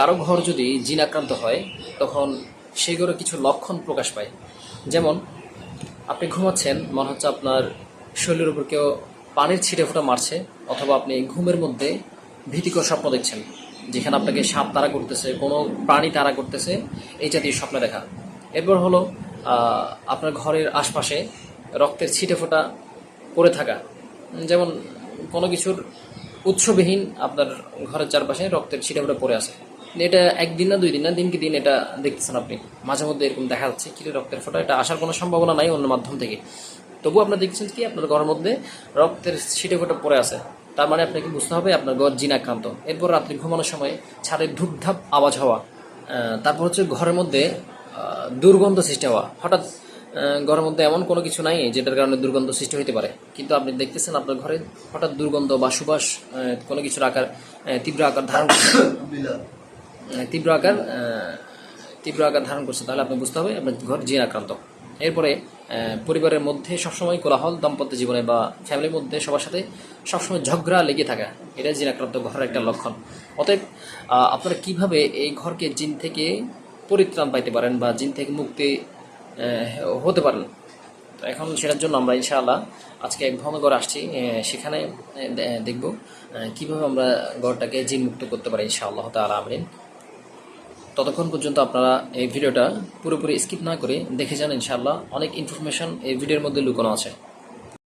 কারও ঘর যদি জিন আক্রান্ত হয়, তখন সেই ঘরে কিছু লক্ষণ প্রকাশ পায়। যেমন, আপনি ঘুমাচ্ছেন, মনে হচ্ছে আপনার শরীরের উপর কেউ পানির ছিটে ফোটা মারছে, অথবা আপনি ঘুমের মধ্যে ভীতিকর স্বপ্ন দেখছেন, যেখানে আপনাকে সাপ তারা করতেছে, কোনো প্রাণী তারা করতেছে, এই জাতীয় স্বপ্ন দেখা। এরপর হলো আপনার ঘরের আশপাশে রক্তের ছিটে ফোটা পড়ে থাকা। যেমন, কোনো কিছুর উৎসবিহীন আপনার ঘরের চারপাশে রক্তের ছিটে ফোটা পড়ে আছে। এটা একদিন না দুই দিন না, দিনকে দিন এটা দেখতেছেন আপনি। মাঝে মধ্যে এরকম দেখা যাচ্ছে কি রে রক্তের ফোঁটা, এটা আসার কোনো সম্ভাবনা নাই অন্য মাধ্যম থেকে। তবু আপনার দেখছেন কি আপনার ঘরের মধ্যে রক্তের ছিটে ফোঁটা পড়ে আছে। তার মানে আপনাকে বুঝতে হবে আপনার ঘর জিন আক্রান্ত এরপর রাত্রি ঘুমানোর সময় ছাদে ধূপধাপ আওয়াজ হওয়া তারপর হচ্ছে ঘরের মধ্যে দুর্গন্ধ সৃষ্টি হওয়া। হঠাৎ ঘরের মধ্যে এমন কোনো কিছু নাই যেটার কারণে দুর্গন্ধ সৃষ্টি হতে পারে। কিন্তু আপনি দেখতেছেন আপনার ঘরে হঠাৎ দুর্গন্ধ বা সুবাস কোনো কিছুর আকার তীব্র আকার ধারণ তীব্র আকার তীব্র আকার ধারণ করছে, তাহলে আপনি বুঝতে হবে আপনার ঘর জিন আক্রান্ত। এরপরে পরিবারের মধ্যে সবসময় কোলাহল, দাম্পত্য জীবনে বা ফ্যামিলির মধ্যে সবার সাথে সবসময় ঝগড়া লেগে থাকা এটা জিন আক্রান্ত ঘরের একটা লক্ষণ। অতএব আপনারা কীভাবে এই ঘরকে জিন থেকে পরিত্রাণ পাইতে পারেন বা জিন থেকে মুক্তি হতে পারেন? এখন সেটার জন্য আমরা ইনশাআল্লাহ আজকে এক ঘর আসছি সেখানে দেখব কীভাবে আমরা ঘরটাকে জিন মুক্ত করতে পারি ইনশাআল্লাহ তাআলা, আমিন। ততক্ষণ পর্যন্ত আপনারা এই ভিডিওটা পুরোপুরি স্কিপ না করে দেখে যান ইনশাআল্লাহ। অনেক ইনফরমেশন এই ভিডিওর মধ্যে লুকানো আছে।